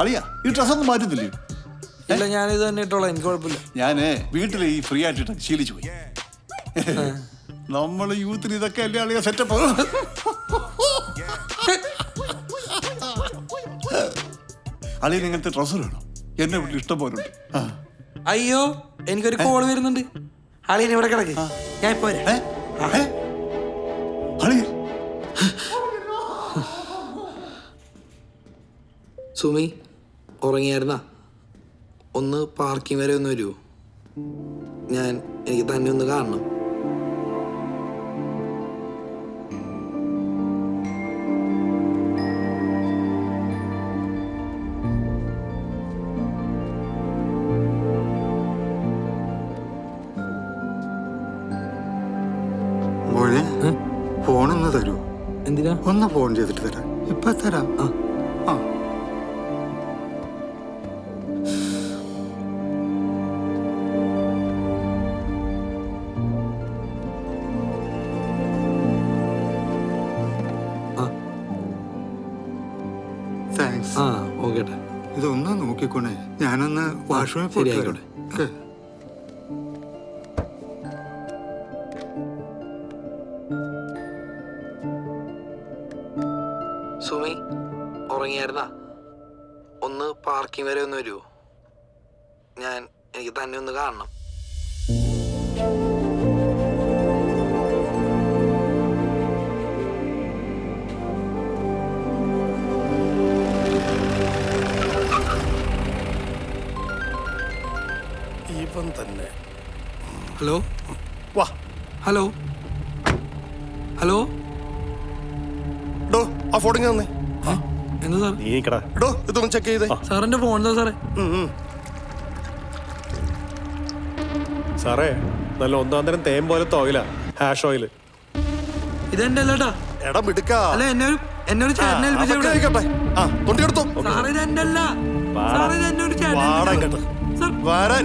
അളിയാ ഈ ഡ്രസ് ഒന്നും മാറ്റുന്നില്ലേ? ഇല്ല ഞാനിത് തന്നെ ഇട്ടോളാം എനിക്ക് കുഴപ്പമില്ല. ഞാൻ വീട്ടിൽ ഈ ഫ്രീ ആയിട്ട് ശീലിച്ചു പോയി. നമ്മൾ യൂത്തിന് ഇതൊക്കെ അല്ലേ അളിയ സെറ്റപ്പ് അളിയ ഇങ്ങനത്തെ ഡ്രസ്സ് വേണം എന്നെ വീട്ടിൽ ഇഷ്ടം പോലെ ഉണ്ട്. അയ്യോ എനിക്കൊരു കോൾ വരുന്നുണ്ട്. അളിയൻ ഇവിടെ കിടക്ക്. ഞാൻ ഇപ്പോ? സുമി ഉറങ്ങിയായിരുന്ന? ഒന്ന് പാർക്കിംഗ് വരെ ഒന്ന് വരുമോ ഞാൻ എനിക്ക് തന്നെ ഒന്ന് കാണണം. മോനെ ഫോണൊന്ന് തരുമോ എന്തിനാ? ഒന്ന് ഫോൺ ചെയ്തിട്ട് തരാം. ഇപ്പൊ തരാം. ആ. ഇതൊന്ന് നോക്കിക്കോണേ. ഞാനൊന്ന് വാഷ്റൂമിൽ പോയിക്കോട്ടെ. സുമി ഉറങ്ങിയായിരുന്നാ? ഒന്ന് പാർക്കിംഗ് വരെ ഒന്ന് വരുമോ ഞാൻ എനിക്ക് തന്നെ ഒന്ന് കാണണം. ഇവൻ തന്നെ. ഹലോ? വാ. ഹലോ? ഹലോ? ഡോ ആ ഫോണിങ് തന്നെ എന്താ സാർ നീക്കടാ ഡോ ഇതൊന്ന് ചെക്ക് ചെയ്തേ. സാറിന്റെ ഫോൺ എന്താ സാറേ. സാറേ നല്ല ഒന്നാം തരം തേൻ പോലത്തെ ഓയിലാ ഹാഷ് ഓയിൽ ഇതെന്റെ അല്ലട്ടാ എടാ മിടുക്ക. അല്ല എന്നെ ഒരു എന്നെ ഒരു ചേട്ടനെ ഏൽപ്പിച്ചു ഇവിടെ. ആയിക്കോട്ടെ. ആ തൊണ്ടി എടുത്തോ. സാറേ ഇത് എന്റെ അല്ല സാറേ ഇതെന്നെ ഒരു ചേട്ടനെ വാടാ ഏൽപ്പിച്ച ഇങ്ങോട്ട്. സാർ വരാൻ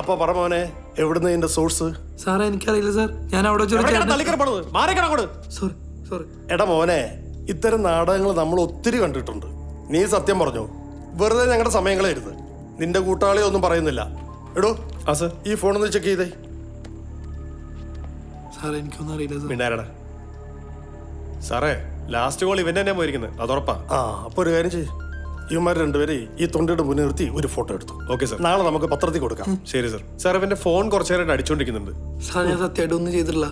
അപ്പൊ പറ മോനെ എവിടുന്ന് എന്റെ സോഴ്സ് സാറേ എനിക്കറിയില്ല സാർ. ഞാൻ അവിടെ സോറി സോറി. എടാ മോനെ ഇത്തരം നാടകങ്ങൾ നമ്മൾ ഒത്തിരി കണ്ടിട്ടുണ്ട്. നീ സത്യം പറഞ്ഞു? വെറുതെ ഞങ്ങളുടെ സമയങ്ങളായിരുന്നു നിന്റെ കൂട്ടാളി ഒന്നും പറയുന്നില്ല. എടോ ആ സർ. ഈ ഫോണൊന്ന് ചെക്ക് ചെയ്തേ. സാറേ എനിക്കൊന്നും അറിയില്ല സാർ. മിണ്ടാരടാ. സാറേ ലാസ്റ്റ് കോൾ ഇവൻ തന്നെ പോയിരിക്കുന്നത് അതുറപ്പാ. ആ അപ്പൊ ഒരു കാര്യം ചെയ്യ്. ഇവന്മാർ രണ്ടുപേരെ ഈ തൊണ്ടയുടെ മുന്നിൽ നിർത്തി ഒരു ഫോട്ടോ എടുത്തു. ഓക്കെ സാർ നാളെ നമുക്ക് പത്രത്തിൽ കൊടുക്കാം. ശരി സാർ സാർ അവന്റെ ഫോൺ കുറച്ചു നേരമായിട്ട് അടിച്ചോണ്ടിരിക്കുന്നുണ്ട്. സാർ ഞാൻ സത്യമായിട്ട് ഒന്നും ചെയ്തിട്ടില്ല.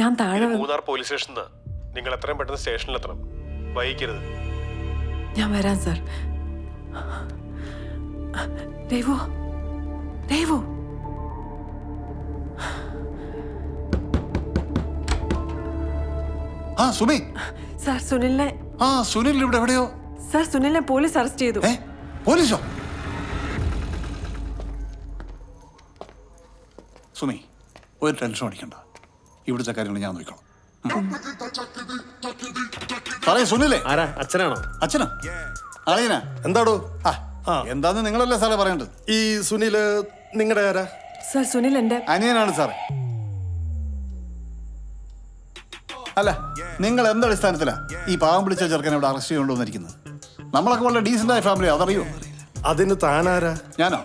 ഞാൻ താഴെ മൂന്നാർ പോലീസ് സ്റ്റേഷനിൽ നിങ്ങൾ എത്രയും പെട്ടെന്ന് സ്റ്റേഷനിൽ എത്തണം. വൈകിക്കരുത്. ഞാൻ വരാം സാർ ദൈവോ രേവു. ആ സുമി സാർ സുനിലിനെ ആ സുനിൽ ഇവിടെ എവിടെയോ? സാർ സുനിലിനെ പോലീസ് അറസ്റ്റ് ചെയ്തു. ഏ പോലീസോ? സുമി ഒരു ടെൻഷൻ അടിക്കണ്ട. ഇവിടുത്തെ കാര്യങ്ങൾ ഞാൻ നോക്കിക്കോളാം. പറയൂ സുനിലേ. ആരാ? അച്ഛനാണോ? അച്ഛനാ? അറിയനാ എന്താടോ? ആ ആ. എന്താന്ന് നിങ്ങളല്ലേ സാറേ പറയേണ്ടത്? ഈ സുനിൽ നിങ്ങളുടെ ആരാ? സാർ സുനിൽ എന്റെ അനിയനാണ് സാറേ. അല്ല നിങ്ങൾ എന്തടിസ്ഥാനത്തിലാ ഈ പാവം പിടിച്ച ചെറുക്കനെ ഇവിടെ അറസ്റ്റ് ചെയ്തുകൊണ്ടുവന്നിരിക്കുന്നത് നമ്മളൊക്കെ വളരെ ഡീസന്റായ ഫാമിലി അതറിയോ? അതിന് താനാരാ? ഞാനോ?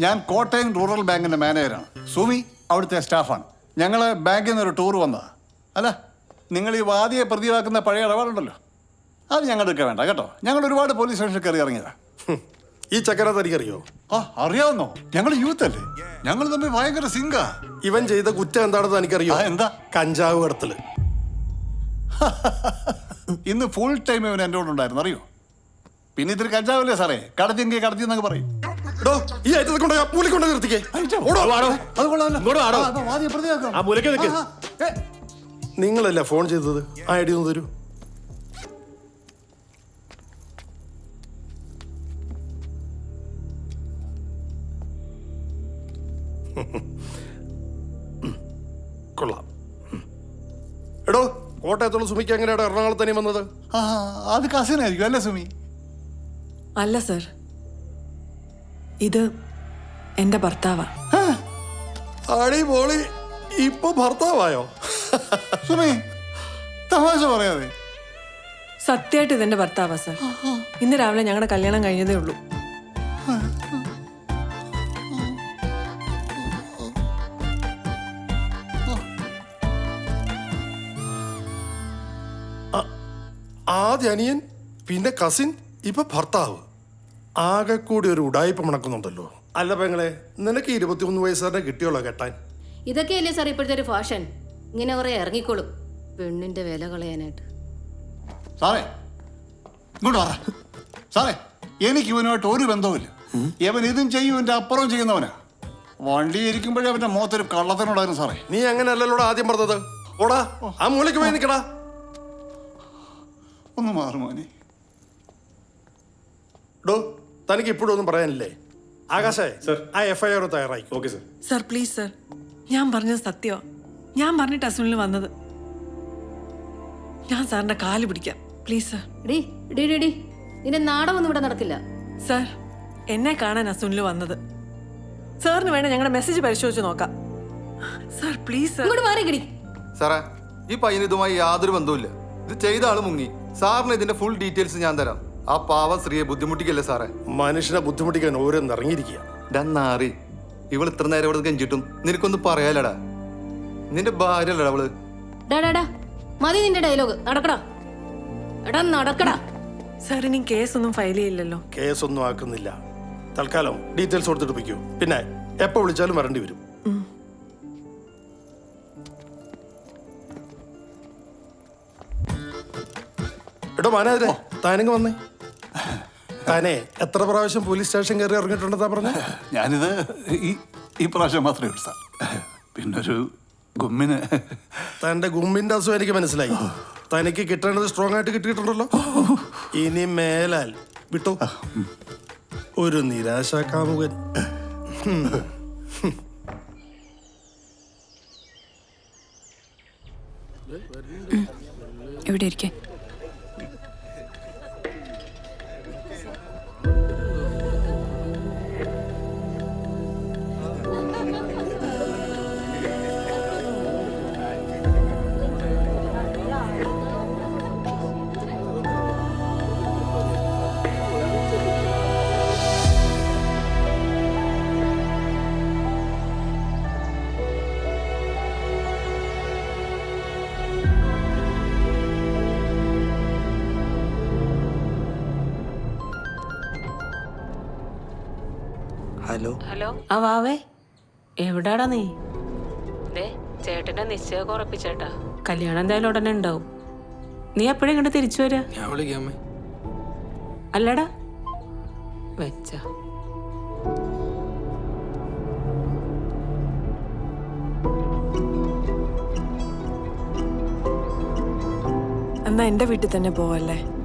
ഞാൻ കോട്ടയം റൂറൽ ബാങ്കിന്റെ മാനേജറാണ്. സുമി അവിടുത്തെ സ്റ്റാഫാണ്. ഞങ്ങൾ ബാങ്കിൽ നിന്ന് ഒരു ടൂർ വന്നതാ. അല്ല നിങ്ങൾ ഈ വാദിയെ പ്രതിവാക്കുന്ന പഴയ ഇടപാടുണ്ടല്ലോ? അത് ഞങ്ങൾ എടുക്കാൻ വേണ്ട കേട്ടോ? ഞങ്ങൾ ഒരുപാട് പോലീസ് സ്റ്റേഷനിൽ കയറി ഇറങ്ങിയതാ. ഹും, ഈ ചക്കര തനിക്കറിയോ? ആ അറിയാവുന്നോ? ഞങ്ങൾ യൂത്ത് അല്ലേ? ഞങ്ങൾ തമ്മിൽ ഭയങ്കര സിങ്കാ ഇവൻ ചെയ്ത കുറ്റം എന്താണെന്ന് തനിക്കറിയോ? ആ, എന്താ? കഞ്ചാവ് കടത്തൽ. ഇന്ന് ഫുൾ ടൈം ഇവൻ എന്റെ കൂടെ ഉണ്ടായിരുന്നു അറിയോ പിന്നെ ഇത്തിരി കഞ്ചാവല്ലേ സാറേ കടത്തിയെങ്കിൽ കടത്തി എന്നൊക്കെ പറയും എടോ ഈ ഐറ്റത്തെ കൊണ്ട് മൂലി കൊണ്ട് നിർത്തിക്കേ ഓടോ. അത്. ഇങ്ങോട്ട് വാടോ. ആ, മൂലയ്ക്ക് നിൽക്ക്. ആ, ഫോൺ ചെയ്തത് ആ ഐ ഡി ഒന്ന് തരൂ കോട്ടയത്തുള്ള സുമിക്ക് എങ്ങനെയാണ് എറണാകുളത്ത് തന്നെ വന്നത്? ആ, അത് കസിനായിരിക്കും അല്ലേ സുമി? അല്ല സർ. ഇത് എന്റെ ഭർത്താവാ. അടി പോളി ഇപ്പൊ ഭർത്താവായോ? സുമി തമാശ പറയാതെ. സത്യമായിട്ട് ഇതെന്റെ ഭർത്താവാ സർ. ഇന്ന് രാവിലെ ഞങ്ങളുടെ കല്യാണം കഴിഞ്ഞതേ ഉള്ളൂ. ആദ്യ അനിയൻ പിന്നെ കസിൻ ഇപ്പൊ ഭർത്താവ്. ആകെ കൂടി ഒരു ഉടായ്പ മണക്കുന്നുണ്ടല്ലോ. അല്ല പെങ്ങളെ നിനക്ക് ഇരുപത്തിമൂന്ന് വയസ്സുകാരനെ കിട്ടിയോളോ കെട്ടാൻ? ഇതൊക്കെയല്ലേ സാർ ഇപ്പോഴത്തെ ഒരു ഫാഷൻ ഇങ്ങനെ കുറെ ഇറങ്ങിക്കോളും. പെണ്ണിന്റെ വില കളയാനായിട്ട്. സാറേ ഇങ്ങോട്ട് പറ സാറേ എനിക്ക് ഇവനുമായിട്ട് ഒരു ബന്ധവുമില്ല. ഇവൻ ഇതും ചെയ്യും ഇവന്റെ അപ്പുറം ചെയ്യുന്നവനാ. വണ്ടി ഇരിക്കുമ്പോഴേ അവന്റെ മുഖത്തൊരു കള്ളത്തിനുണ്ടായിരുന്നു സാറേ. നീ അങ്ങനെ അല്ലല്ലോടാ ആദ്യം പറഞ്ഞത്. ഓടാ ആ മൂലയ്ക്ക് പോയി നിൽക്കടാ. ഒന്ന് മാറും മോനെ. ഡോ തനിക്ക് ഇപ്പോഴും ഒന്നും പറയാനില്ലേ? ആകാശേ സർ. ആ എഫ് ഐ ആർ തയ്യാറായി. Okay sir. Sir please sir. ഞാൻ പറഞ്ഞത് സത്യമാ ഞാൻ പറഞ്ഞിട്ട് അസുനിൽ വന്നത്. ഞാൻ സാറിന്റെ കാൽ പിടിക്കാം. Please sir. ഡി ഡി ഡി ഡി നിന്റെ നാടകമൊന്നും ഇവിടെ നടക്കില്ല. സർ എന്നെ കാണാൻ അസുനിൽ വന്നത്. സാറിന് വേണേ ഞങ്ങളുടെ മെസ്സേജ് പരിശോധിച്ച് നോക്കാം. Sir please sir. ഇങ്ങോട്ട് മാറി കിടി സാറേ ഈ പയ്യന് ഇതുമായി യാതൊരു ബന്ധവുമില്ല. ഇത് ചെയ്ത ആൾ മുങ്ങി. സാറിന് ഇതിന്റെ ഫുൾ ഡീറ്റെയിൽസ് ഞാൻ തരാം. ആ പാവം സ്ത്രീയെ ബുദ്ധിമുട്ടിക്കല്ലേ സാറേ? മനുഷ്യനെ ബുദ്ധിമുട്ടിക്കാൻ ഓരോന്ന് ഇറങ്ങിയിരിക്കുക ഡന്നാറി ഇവൾ ഇത്ര നേരം ഇവിടെ കെഞ്ചിട്ടും നിനക്കൊന്നും പറയാലടാ നിന്റെ ഭാര്യ അല്ലടാ അവൾ. ഡാ ഡാ ഡാ. മതി നിന്റെ ഡയലോഗ് നടക്കടാ. എടാ നടക്കടാ. സാർ ഇനി കേസൊന്നും ഫയൽ ചെയ്യില്ലല്ലോ. കേസൊന്നും ആക്കുന്നില്ല. തൽക്കാലം ഡീറ്റെയിൽസ് കൊടുത്തിട്ട് വയ്ക്കൂ പിന്നെ എപ്പോ വിളിച്ചാലും വരേണ്ടി വരും. എടോ മാനാതിരെ താനിങ് വന്നേ. താനെ എത്ര പ്രാവശ്യം പോലീസ് സ്റ്റേഷൻ കയറി ഇറങ്ങിയിട്ടുണ്ടെന്നാ പറഞ്ഞ? ഞാനിത് ഈ ഈ പ്രാവശ്യം മാത്രമേ ഉള്ളൂ സാർ. പിന്നൊരു ഗുമ്മിന്. തന്റെ ഗുമ്മിന്റെ അസുഖം എനിക്ക് മനസ്സിലായി. തനിക്ക് കിട്ടേണ്ടത് സ്ട്രോങ് ആയിട്ട് കിട്ടിയിട്ടുണ്ടല്ലോ. ഇനി മേലാൽ വിട്ടു. ഒരു നിരാശ കാമുകൻ എവിടെ ഇരിക്കേ ഹലോ. ഹലോ. ആ വാവേ. എവിടാടാ നീ? ദേ ചേട്ടന്റെ നിശ്ചയം ഉറപ്പിച്ചേട്ടാ. കല്യാണം എന്തായാലും ഉടനെ ഉണ്ടാവും. നീ എപ്പോഴും ഇങ്ങോട്ട് തിരിച്ചു വരാ? ഞാൻ വിളിക്കാമേ അല്ലടാ. വെച്ച. എന്നാ എന്റെ വീട്ടിൽ തന്നെ പോവല്ലേ?